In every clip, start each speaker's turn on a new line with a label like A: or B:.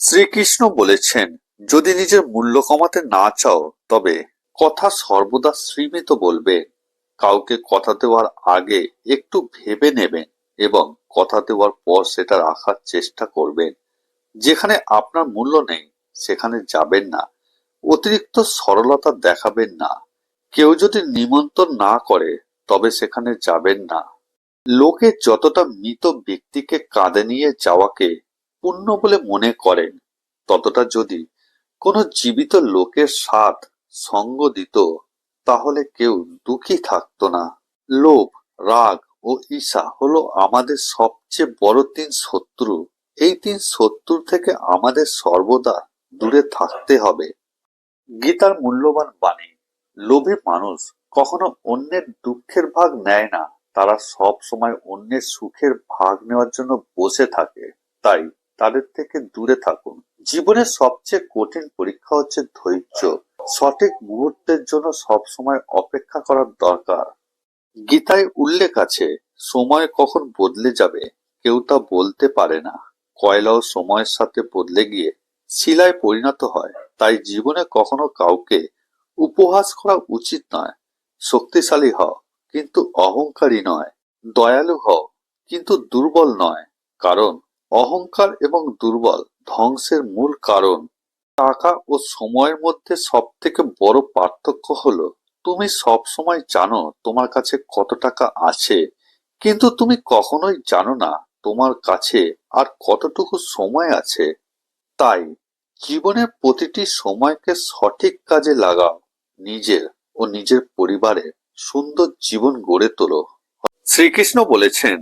A: শ্রীকৃষ্ণ বলেছেন, যদি নিজের মূল্য কমাতে না চাও, তবে কথা সর্বদা শ্রীমিত বলবে। কাউকে কথা দেওয়ার আগে একটু ভেবে নেবেন এবং কথা দেওয়ার পর সেটা রাখার চেষ্টা করবেন যেখানে আপনার মূল্য নেই, সেখানে যাবেন না। অতিরিক্ত সরলতা দেখাবেন না। কেউ যদি নিমন্ত্রণ না করে, তবে সেখানে যাবেন না। লোকে যতটা মৃত ব্যক্তিকে কাঁধে নিয়ে যাওয়াকে পুণ্য বলে মনে করেন, ততটা যদি কোনো জীবিত লোকের সাথ সঙ্গ দিত, তাহলে কেউ দুঃখী থাকতো না। লোভ, রাগ ও ঈর্ষা হলো আমাদের সবচেয়ে বড় তিন শত্রু। এই তিন শত্রু থেকে আমাদের সর্বদা দূরে থাকতে হবে। গীতার মূল্যবান বাণী, লোভী মানুষ কখনো অন্যের দুঃখের ভাগ নেয় না, তারা সব সময় অন্যের সুখের ভাগ নেওয়ার জন্য বসে থাকে। তাই তাদের থেকে দূরে থাকুন। জীবনের সবচেয়ে কঠিন পরীক্ষা হচ্ছে ধৈর্য। সঠিক মুহূর্তের জন্য সব সময় অপেক্ষা করার দরকার। গীতায় উল্লেখ আছে, সময় কখন বদলে যাবে কেউ তা বলতে পারে না। কয়লাও সময়ের সাথে বদলে গিয়ে শিলায় পরিণত হয়। তাই জীবনে কখনো কাউকে উপহাস করা উচিত নয়। শক্তিশালী হও, কিন্তু অহংকারী নয়। দয়ালু হও, কিন্তু দুর্বল নয়। কারণ অহংকার এবং দুর্বল ধ্বংসের মূল কারণ। টাকা ও সময়ের মধ্যে সব থেকে বড় পার্থক্য হলো, তুমি সব সময় জানো তোমার কাছে কত টাকা আছে, কিন্তু তুমি কখনোই জানো না তোমার কাছে আর কতটুকু সময় আছে। তাই, জীবনের প্রতিটি সময়কে সঠিক কাজে লাগাও, নিজের ও নিজের পরিবারের সুন্দর জীবন গড়ে তোলো। শ্রীকৃষ্ণ বলেছেন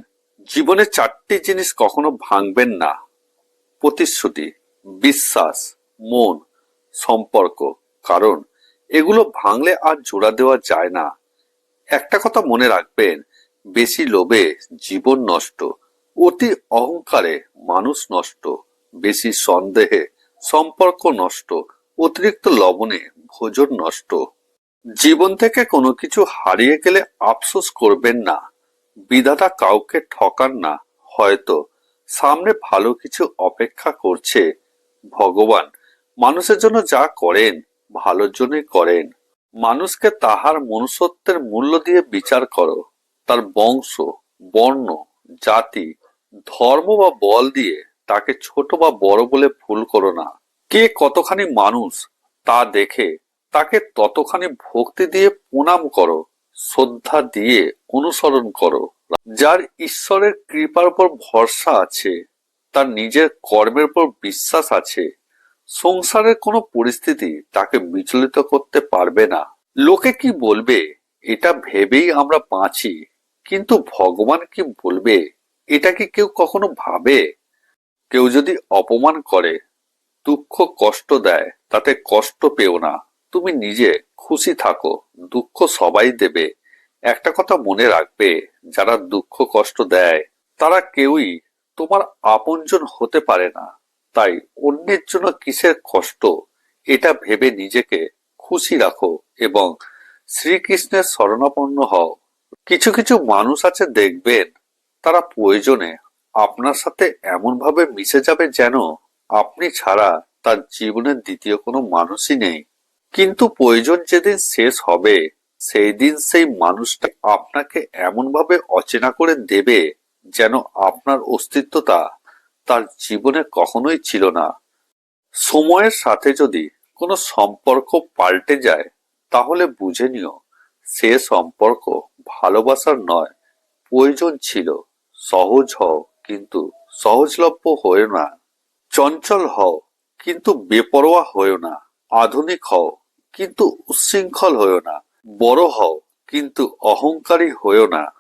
A: জীবনে চারটি জিনিস কখনো ভাঙবেন না। প্রতিশ্রুতি, বিশ্বাস, মন, সম্পর্ক, কারণ এগুলো ভাঙলে আর জোড়া দেওয়া যায় না। একটা কথা মনে রাখবেন, বেশি লোভে জীবন নষ্ট, অতি অহংকারে মানুষ নষ্ট, বেশি সন্দেহে সম্পর্ক নষ্ট, অতিরিক্ত লবণে ভোজন নষ্ট। জীবন থেকে কোনো কিছু হারিয়ে গেলে আফসোস করবেন না। বিধাতা কাউকে ঠকান না, হয়তো। সামনে ভালো কিছু অপেক্ষা করছে ভগবান। মানুষের জন্য যা করেন, ভালোর জন্যই করেন। মানুষকে তাহার মনুষ্যত্বের মূল্য দিয়ে বিচার করো। তার বংশ, বর্ণ, জাতি, ধর্ম বা বল দিয়ে তাকে ছোট বা বড় বলে ভুল করো না। কে কতখানি মানুষ তা দেখে তাকে ততখানি ভক্তি দিয়ে প্রণাম করো। শ্রদ্ধা দিয়ে অনুসরণ করো। যার ঈশ্বরের কৃপার উপর ভরসা আছে, তার নিজের কর্মের উপর বিশ্বাস আছে, সংসারের কোনো পরিস্থিতি তাকে বিচলিত করতে পারবে না। লোকে কি বলবে, এটা ভেবেই আমরা বাঁচি, কিন্তু ভগবান কি বলবে? এটা কি কেউ কখনো ভাবে? কেউ যদি অপমান করে, দুঃখ কষ্ট দেয়, তাতে কষ্ট পেও না। তুমি নিজে খুশি থাকো, দুঃখ সবাই দেবে। একটা কথা মনে রাখবে, যারা দুঃখ কষ্ট দেয়, তারা কেউই তোমার আপনজন হতে পারে না। তাই অন্যের জন্য কিসের কষ্ট? এটা ভেবে নিজেকে খুশি রাখো এবং শ্রীকৃষ্ণের শরণাপন্ন হও। কিছু কিছু মানুষ আছে দেখবেন, তারা প্রয়োজনে আপনার সাথে এমন ভাবে মিশে যাবে যেন আপনি ছাড়া তার জীবনের দ্বিতীয় কোনো মানুষই নেই। কিন্তু প্রয়োজন যেদিন শেষ হবে, সেই দিন সেই মানুষটা আপনাকে এমন ভাবে অচেনা করে দেবে যেন আপনার অস্তিত্বটা তার জীবনে কখনোই ছিল না। সময়ের সাথে যদি কোনো সম্পর্ক পাল্টে যায়, তাহলে বুঝে নিও, সে সম্পর্ক ভালোবাসার নয়, প্রয়োজন ছিল সহজ হও, কিন্তু সহজলভ্য হয়েও না। চঞ্চল হও, কিন্তু বেপরোয়া হয়েও না। আধুনিক হও কিন্তু উচ্ছৃঙ্খল হও না। বড় হও কিন্তু অহংকারী হও না।